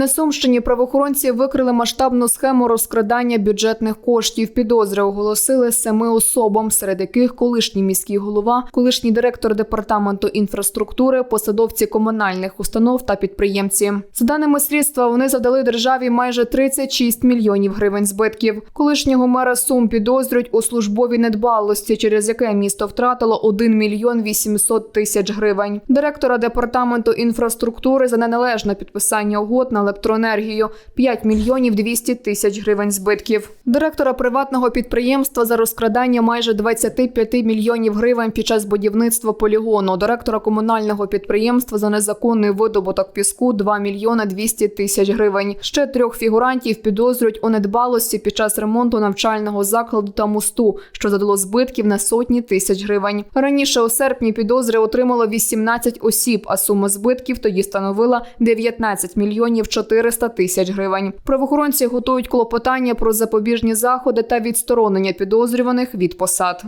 На Сумщині правоохоронці викрили масштабну схему розкрадання бюджетних коштів. Підозри оголосили семи особам, серед яких колишній міський голова, колишній директор департаменту інфраструктури, посадовці комунальних установ та підприємці. За даними слідства, вони завдали державі майже 36 мільйонів гривень збитків. Колишнього мера Сум підозрюють у службовій недбалості, через яке місто втратило 1 мільйон 800 тисяч гривень. Директора департаменту інфраструктури за неналежне підписання угод на електроенергію 5 мільйонів 200 тисяч гривень збитків. Директора приватного підприємства за розкрадання майже 25 мільйонів гривень під час будівництва полігону. Директора комунального підприємства за незаконний видобуток піску 2 мільйона 200 тисяч гривень. Ще трьох фігурантів підозрюють у недбалості під час ремонту навчального закладу та мосту, що задало збитків на сотні тисяч гривень. Раніше у серпні підозри отримало 18 осіб, а сума збитків тоді становила 19 мільйонів 400 тисяч гривень. Правоохоронці готують клопотання про запобіжні заходи та відсторонення підозрюваних від посад.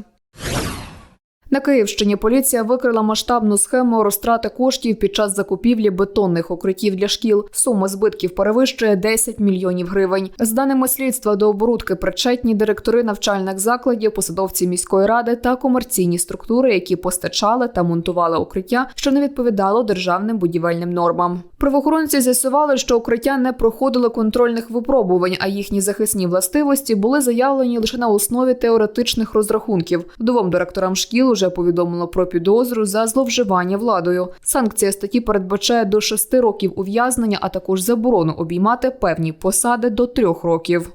На Київщині поліція викрила масштабну схему розтрати коштів під час закупівлі бетонних укриттів для шкіл. Сума збитків перевищує 10 мільйонів гривень. За даними слідства, до оборудки причетні директори навчальних закладів, посадовці міської ради та комерційні структури, які постачали та монтували укриття, що не відповідало державним будівельним нормам. Правоохоронці з'ясували, що укриття не проходили контрольних випробувань, а їхні захисні властивості були заявлені лише на основі теоретичних розрахунків. Двом директорам шкіл уже повідомило про підозру за зловживання владою. Санкція статті передбачає до шести років ув'язнення, а також заборону обіймати певні посади до трьох років.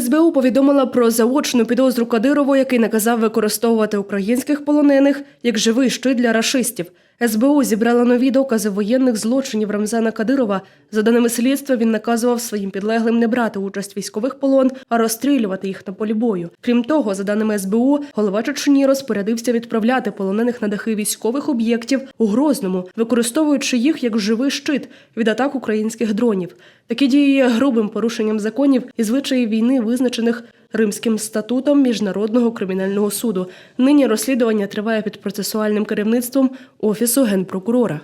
СБУ повідомила про заочну підозру Кадирову, який наказав використовувати українських полонених як живий щит для рашистів. СБУ зібрала нові докази воєнних злочинів Рамзана Кадирова. За даними слідства, він наказував своїм підлеглим не брати участь військових полон, а розстрілювати їх на полі бою. Крім того, за даними СБУ, голова Чечні розпорядився відправляти полонених на дахи військових об'єктів у Грозному, використовуючи їх як живий щит від атак українських дронів. Такі дії є грубим порушенням законів і звичаїв війни, визначених Римським статутом Міжнародного кримінального суду. Нині розслідування триває під процесуальним керівництвом Офісу генпрокурора.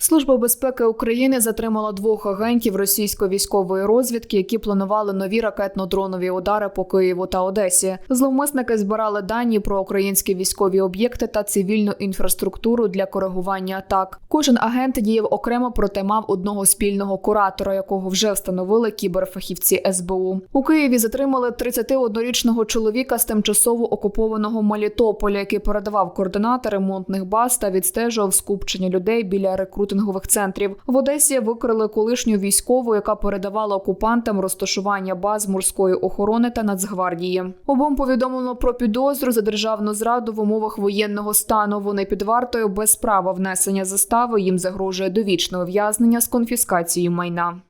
Служба безпеки України затримала двох агентів російської військової розвідки, які планували нові ракетно-дронові удари по Києву та Одесі. Зловмисники збирали дані про українські військові об'єкти та цивільну інфраструктуру для коригування атак. Кожен агент діяв окремо, проте мав одного спільного куратора, якого вже встановили кіберфахівці СБУ. У Києві затримали 31-річного чоловіка з тимчасово окупованого Мелітополя, який передавав координати ремонтних баз та відстежував скупчення людей біля рекрутингових центрів. В Одесі викрили колишню військову, яка передавала окупантам розташування баз морської охорони та Нацгвардії. Обом повідомлено про підозру за державну зраду в умовах воєнного стану. Вони під вартою без права внесення застави. Їм загрожує довічне ув'язнення з конфіскацією майна.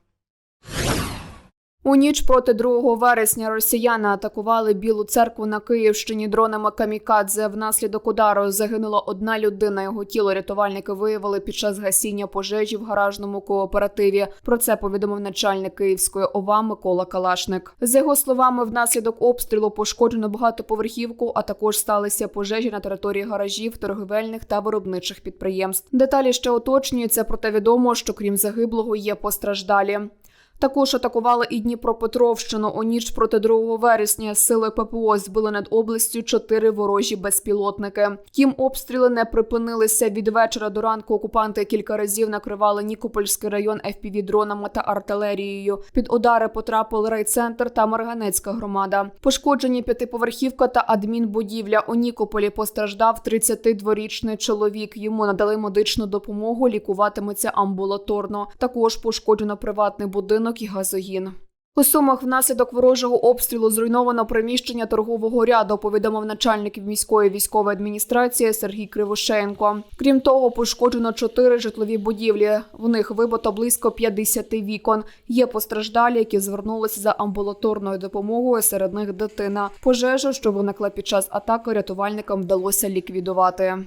У ніч проти 2 вересня росіяни атакували Білу церкву на Київщині дронами камікадзе. Внаслідок удару загинула одна людина. Його тіло рятувальники виявили під час гасіння пожежі в гаражному кооперативі. Про це повідомив начальник Київської ОВА Микола Калашник. За його словами, внаслідок обстрілу пошкоджено багатоповерхівку, а також сталися пожежі на території гаражів, торговельних та виробничих підприємств. Деталі ще уточнюються, проте відомо, що крім загиблого є постраждалі. Також атакували і Дніпропетровщину. У ніч проти 2 вересня сили ППО збили над областю чотири ворожі безпілотники. Втім, обстріли не припинилися від вечора до ранку. Окупанти кілька разів накривали Нікопольський район fpv дронами та артилерією. Під удари потрапили райцентр та Марганецька громада. Пошкоджені п'ятиповерхівка та адмінбудівля. У Нікополі постраждав 32-річний чоловік. Йому надали медичну допомогу, лікуватиметься амбулаторно. Також пошкоджено приватний будинок і газогін. У Сумах внаслідок ворожого обстрілу зруйновано приміщення торгового ряду, повідомив начальник міської військової адміністрації Сергій Кривошеєнко. Крім того, пошкоджено чотири житлові будівлі. В них вибито близько 50 вікон. Є постраждалі, які звернулися за амбулаторною допомогою. Серед них дитина. Пожежу, що виникла під час атаки, рятувальникам вдалося ліквідувати.